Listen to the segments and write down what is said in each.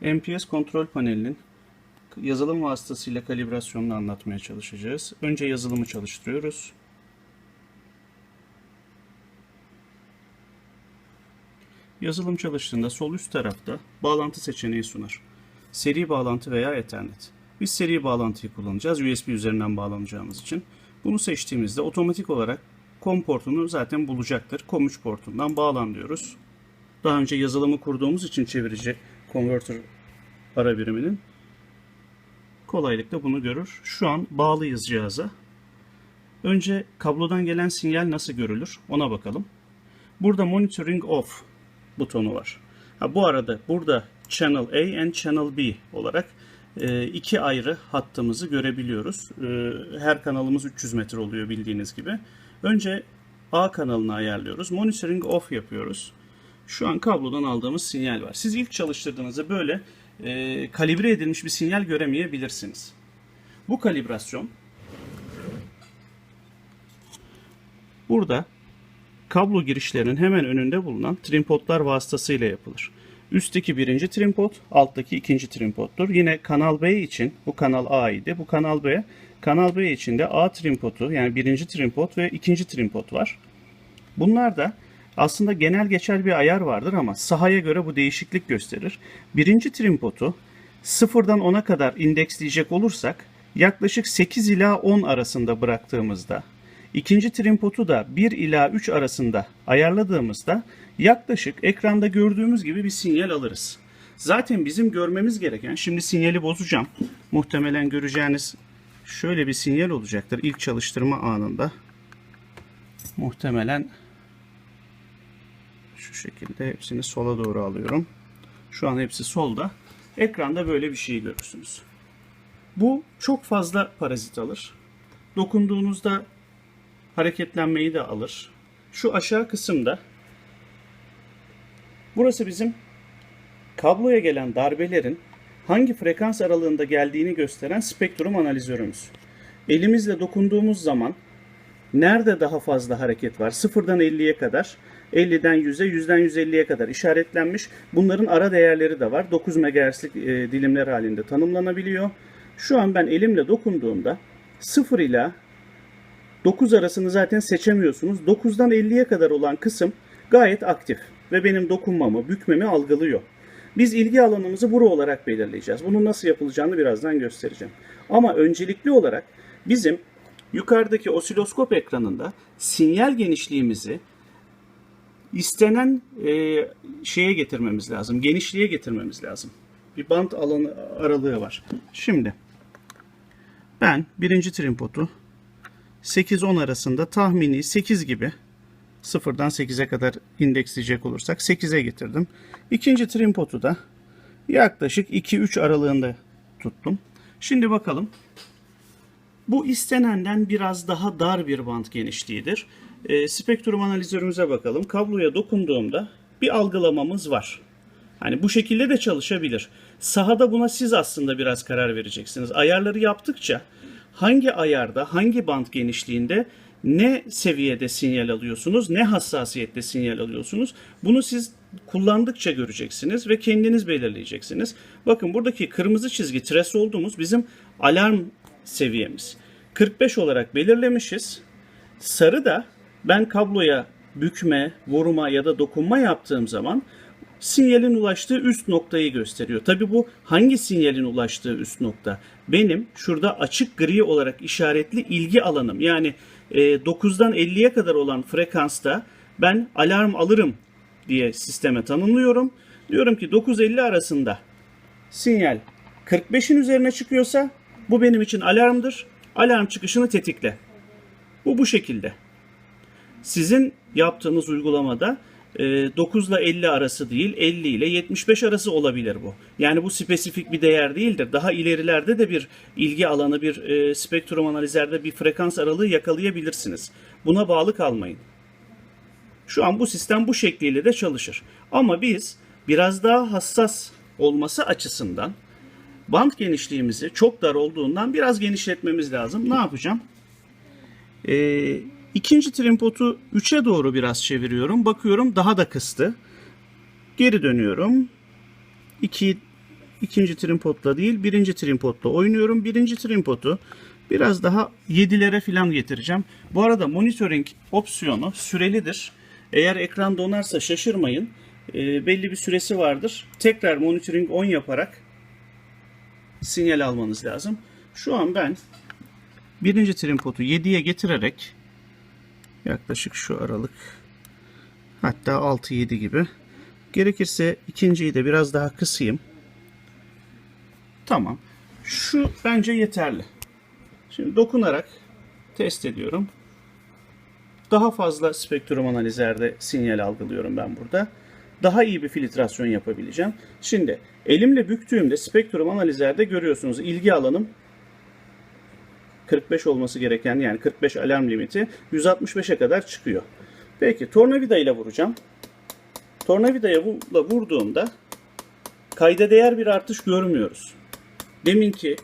MPS kontrol panelinin yazılım vasıtasıyla kalibrasyonunu anlatmaya çalışacağız. Önce yazılımı çalıştırıyoruz. Yazılım çalıştığında sol üst tarafta bağlantı seçeneği sunar. Seri bağlantı veya Ethernet. Biz seri bağlantıyı kullanacağız USB üzerinden bağlanacağımız için. Bunu seçtiğimizde otomatik olarak COM portunu zaten bulacaktır. COM3 portundan bağlan diyoruz. Daha önce yazılımı kurduğumuz için çevirici converter para biriminin kolaylıkla bunu görür. Şu an bağlıyız cihaza. Önce kablodan gelen sinyal nasıl görülür ona bakalım. Burada monitoring off butonu var. Ha, bu arada burada channel A and channel B olarak e, iki ayrı hattımızı görebiliyoruz. E, her kanalımız 300 metre oluyor bildiğiniz gibi. Önce A kanalını ayarlıyoruz. Monitoring off yapıyoruz. Şu an kablodan aldığımız sinyal var. Siz ilk çalıştırdığınızda böyle e, kalibre edilmiş bir sinyal göremeyebilirsiniz. Bu kalibrasyon burada kablo girişlerinin hemen önünde bulunan trimpotlar vasıtasıyla yapılır. Üstteki birinci trimpot, alttaki ikinci trimpottur. Yine kanal B için, bu kanal A idi, bu kanal B. Kanal B için de A trimpotu yani birinci trimpot ve ikinci trimpot var. Bunlar da aslında genel geçer bir ayar vardır ama sahaya göre bu değişiklik gösterir. Birinci trimpotu sıfırdan 10'a kadar indeksleyecek olursak yaklaşık 8 ila 10 arasında bıraktığımızda ikinci trimpotu da 1 ila 3 arasında ayarladığımızda yaklaşık ekranda gördüğümüz gibi bir sinyal alırız. Zaten bizim görmemiz gereken, şimdi sinyali bozacağım. Muhtemelen göreceğiniz şöyle bir sinyal olacaktır ilk çalıştırma anında. Muhtemelen şu şekilde hepsini sola doğru alıyorum. Şu an hepsi solda. Ekranda böyle bir şey görürsünüz. Bu çok fazla parazit alır. Dokunduğunuzda hareketlenmeyi de alır. Şu aşağı kısımda burası bizim kabloya gelen darbelerin hangi frekans aralığında geldiğini gösteren spektrum analizörümüz. Elimizle dokunduğumuz zaman nerede daha fazla hareket var? Sıfırdan 50'ye kadar, 50'den 100'e, 100'den 150'ye kadar işaretlenmiş. Bunların ara değerleri de var. 9 MHz'lik e, dilimler halinde tanımlanabiliyor. Şu an ben elimle dokunduğumda 0 ile 9 arasını zaten seçemiyorsunuz. 9'dan 50'ye kadar olan kısım gayet aktif ve benim dokunmamı, bükmemi algılıyor. Biz ilgi alanımızı bura olarak belirleyeceğiz. Bunun nasıl yapılacağını birazdan göstereceğim. Ama öncelikli olarak bizim yukarıdaki osiloskop ekranında sinyal genişliğimizi istenen e, şeye getirmemiz lazım. Genişliğe getirmemiz lazım. Bir bant alanı aralığı var. Şimdi ben birinci trimpotu 8-10 arasında tahmini 8 gibi sıfırdan 8'e kadar indeksleyecek olursak 8'e getirdim. İkinci trimpotu da yaklaşık 2-3 aralığında tuttum. Şimdi bakalım. Bu istenenden biraz daha dar bir bant genişliğidir. E, spektrum analizörümüze bakalım. Kabloya dokunduğumda bir algılamamız var. Hani bu şekilde de çalışabilir. Sahada buna siz aslında biraz karar vereceksiniz. Ayarları yaptıkça hangi ayarda, hangi bant genişliğinde ne seviyede sinyal alıyorsunuz, ne hassasiyette sinyal alıyorsunuz. Bunu siz kullandıkça göreceksiniz ve kendiniz belirleyeceksiniz. Bakın buradaki kırmızı çizgi tres olduğumuz bizim alarm seviyemiz. 45 olarak belirlemişiz. Sarı da ben kabloya bükme, vurma ya da dokunma yaptığım zaman sinyalin ulaştığı üst noktayı gösteriyor. Tabi bu hangi sinyalin ulaştığı üst nokta? Benim şurada açık gri olarak işaretli ilgi alanım. Yani e, 9'dan 50'ye kadar olan frekansta ben alarm alırım diye sisteme tanımlıyorum. Diyorum ki 9.50 arasında sinyal 45'in üzerine çıkıyorsa bu benim için alarmdır. Alarm çıkışını tetikle. Bu bu şekilde. Sizin yaptığınız uygulamada 9 ile 50 arası değil 50 ile 75 arası olabilir bu. Yani bu spesifik bir değer değildir. Daha ilerilerde de bir ilgi alanı bir e, spektrum analizlerde bir frekans aralığı yakalayabilirsiniz. Buna bağlı kalmayın. Şu an bu sistem bu şekliyle de çalışır. Ama biz biraz daha hassas olması açısından band genişliğimizi çok dar olduğundan biraz genişletmemiz lazım. Ne yapacağım? Ee, ikinci trimpotu 3'e doğru biraz çeviriyorum. Bakıyorum daha da kıstı. Geri dönüyorum. 2 ikinci trim potla değil birinci trim potla oynuyorum. Birinci trim potu biraz daha 7'lere falan getireceğim. Bu arada monitoring opsiyonu sürelidir. Eğer ekran donarsa şaşırmayın. E, belli bir süresi vardır. Tekrar monitoring 10 yaparak sinyal almanız lazım. Şu an ben birinci trim potu 7'ye getirerek yaklaşık şu aralık hatta 6-7 gibi gerekirse ikinciyi de biraz daha kısayım. Tamam. Şu bence yeterli. Şimdi dokunarak test ediyorum. Daha fazla spektrum analizlerde sinyal algılıyorum ben burada. Daha iyi bir filtrasyon yapabileceğim. Şimdi elimle büktüğümde spektrum analizlerde görüyorsunuz ilgi alanım 45 olması gereken yani 45 alarm limiti 165'e kadar çıkıyor. Peki tornavida ile vuracağım. Tornavidaya vu- vurduğumda kayda değer bir artış görmüyoruz. Deminki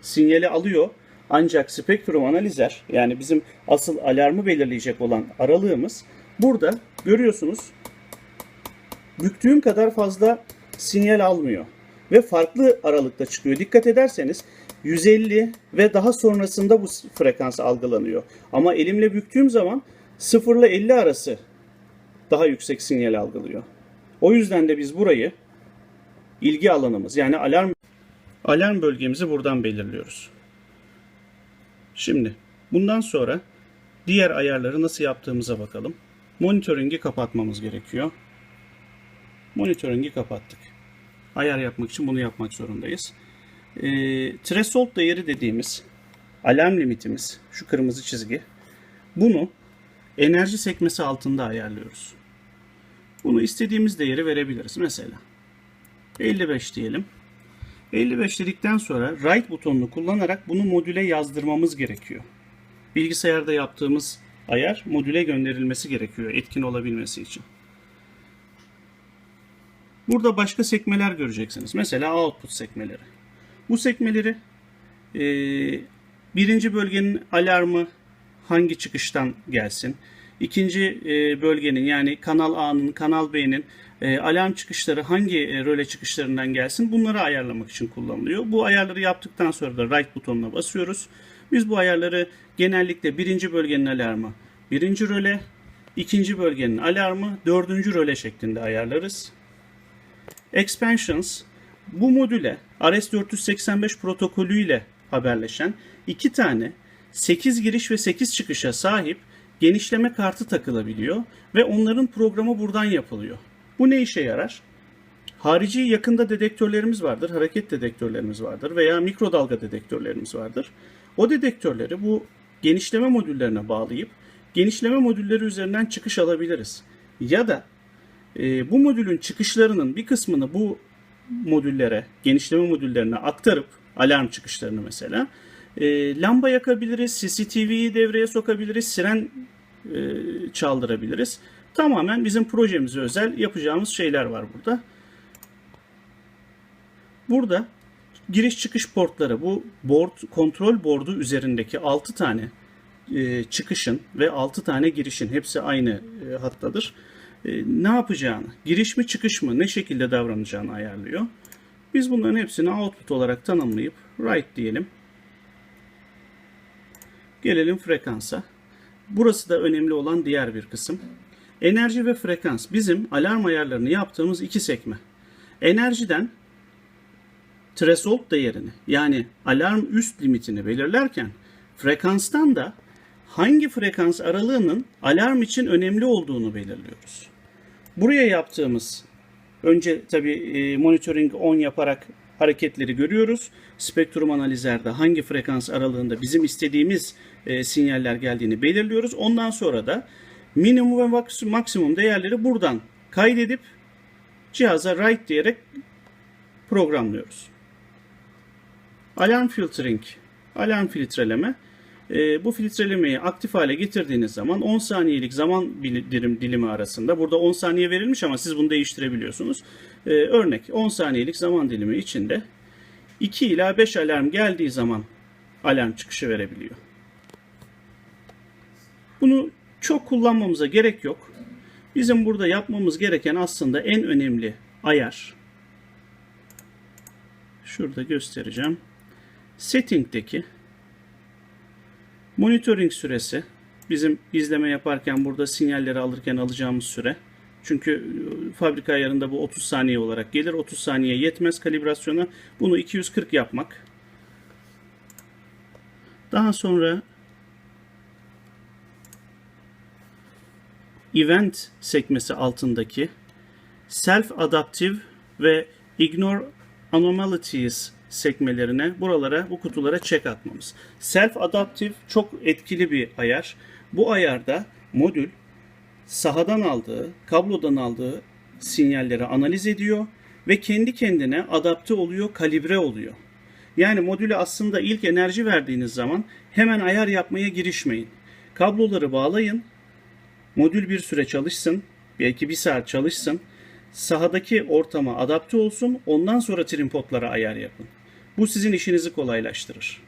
sinyali alıyor ancak spektrum analizer yani bizim asıl alarmı belirleyecek olan aralığımız burada görüyorsunuz büktüğüm kadar fazla sinyal almıyor ve farklı aralıkta çıkıyor. Dikkat ederseniz 150 ve daha sonrasında bu frekans algılanıyor. Ama elimle büktüğüm zaman 0 ile 50 arası daha yüksek sinyal algılıyor. O yüzden de biz burayı ilgi alanımız yani alarm alarm bölgemizi buradan belirliyoruz. Şimdi bundan sonra diğer ayarları nasıl yaptığımıza bakalım. Monitoringi kapatmamız gerekiyor. Monitoringi kapattık. Ayar yapmak için bunu yapmak zorundayız. E, threshold değeri dediğimiz alarm limitimiz şu kırmızı çizgi. Bunu enerji sekmesi altında ayarlıyoruz. Bunu istediğimiz değeri verebiliriz. Mesela 55 diyelim. 55 dedikten sonra write butonunu kullanarak bunu modüle yazdırmamız gerekiyor. Bilgisayarda yaptığımız ayar modüle gönderilmesi gerekiyor etkin olabilmesi için. Burada başka sekmeler göreceksiniz. Mesela output sekmeleri. Bu sekmeleri e, birinci bölgenin alarmı hangi çıkıştan gelsin? İkinci e, bölgenin yani kanal A'nın, kanal B'nin e, alarm çıkışları hangi e, röle çıkışlarından gelsin? Bunları ayarlamak için kullanılıyor. Bu ayarları yaptıktan sonra da right butonuna basıyoruz. Biz bu ayarları genellikle birinci bölgenin alarmı birinci röle, ikinci bölgenin alarmı dördüncü röle şeklinde ayarlarız. Expansions bu modüle RS-485 protokolü ile haberleşen iki tane 8 giriş ve 8 çıkışa sahip genişleme kartı takılabiliyor ve onların programı buradan yapılıyor. Bu ne işe yarar? Harici yakında dedektörlerimiz vardır, hareket dedektörlerimiz vardır veya mikrodalga dedektörlerimiz vardır. O dedektörleri bu genişleme modüllerine bağlayıp genişleme modülleri üzerinden çıkış alabiliriz. Ya da e, bu modülün çıkışlarının bir kısmını bu modüllere, genişleme modüllerine aktarıp alarm çıkışlarını mesela e, lamba yakabiliriz, CCTV'yi devreye sokabiliriz, siren e, çaldırabiliriz. Tamamen bizim projemize özel yapacağımız şeyler var burada. Burada giriş çıkış portları bu board kontrol boardu üzerindeki 6 tane e, çıkışın ve 6 tane girişin hepsi aynı e, hattadır. E, ne yapacağını, giriş mi çıkış mı, ne şekilde davranacağını ayarlıyor. Biz bunların hepsini output olarak tanımlayıp write diyelim. Gelelim frekansa. Burası da önemli olan diğer bir kısım. Enerji ve frekans bizim alarm ayarlarını yaptığımız iki sekme. Enerjiden threshold değerini yani alarm üst limitini belirlerken frekanstan da hangi frekans aralığının alarm için önemli olduğunu belirliyoruz. Buraya yaptığımız önce tabi e, monitoring on yaparak hareketleri görüyoruz. Spektrum analizlerde hangi frekans aralığında bizim istediğimiz e, sinyaller geldiğini belirliyoruz. Ondan sonra da minimum ve maksimum değerleri buradan kaydedip cihaza write diyerek programlıyoruz. Alarm filtering, alarm filtreleme. E, bu filtrelemeyi aktif hale getirdiğiniz zaman 10 saniyelik zaman dilim, dilimi arasında, burada 10 saniye verilmiş ama siz bunu değiştirebiliyorsunuz. E, örnek 10 saniyelik zaman dilimi içinde 2 ila 5 alarm geldiği zaman alarm çıkışı verebiliyor. Bunu çok kullanmamıza gerek yok. Bizim burada yapmamız gereken aslında en önemli ayar Şurada göstereceğim. Setting'deki monitoring süresi bizim izleme yaparken burada sinyalleri alırken alacağımız süre. Çünkü e, fabrika ayarında bu 30 saniye olarak gelir. 30 saniye yetmez kalibrasyona. Bunu 240 yapmak. Daha sonra event sekmesi altındaki self adaptive ve ignore anomalies sekmelerine buralara bu kutulara check atmamız. Self adaptive çok etkili bir ayar. Bu ayarda modül sahadan aldığı, kablodan aldığı sinyalleri analiz ediyor ve kendi kendine adapte oluyor, kalibre oluyor. Yani modüle aslında ilk enerji verdiğiniz zaman hemen ayar yapmaya girişmeyin. Kabloları bağlayın, modül bir süre çalışsın, belki bir saat çalışsın, sahadaki ortama adapte olsun, ondan sonra trimpotlara ayar yapın. Bu sizin işinizi kolaylaştırır.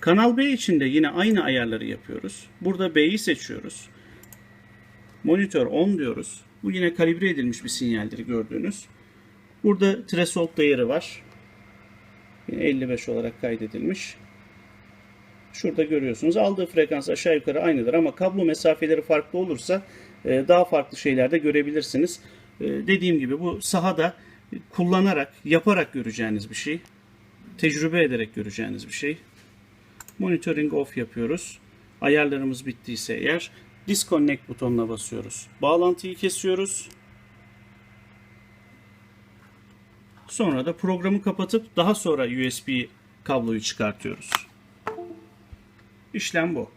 Kanal B için de yine aynı ayarları yapıyoruz. Burada B'yi seçiyoruz. Monitör 10 diyoruz. Bu yine kalibre edilmiş bir sinyaldir gördüğünüz. Burada threshold değeri var. Yine 55 olarak kaydedilmiş. Şurada görüyorsunuz. Aldığı frekans aşağı yukarı aynıdır ama kablo mesafeleri farklı olursa e, daha farklı şeyler de görebilirsiniz. E, Dediğim gibi bu sahada kullanarak, yaparak göreceğiniz bir şey. Tecrübe ederek göreceğiniz bir şey. Monitoring off yapıyoruz. Ayarlarımız bittiyse eğer disconnect butonuna basıyoruz. Bağlantıyı kesiyoruz. Sonra da programı kapatıp daha sonra USB kabloyu çıkartıyoruz. İşlem bu.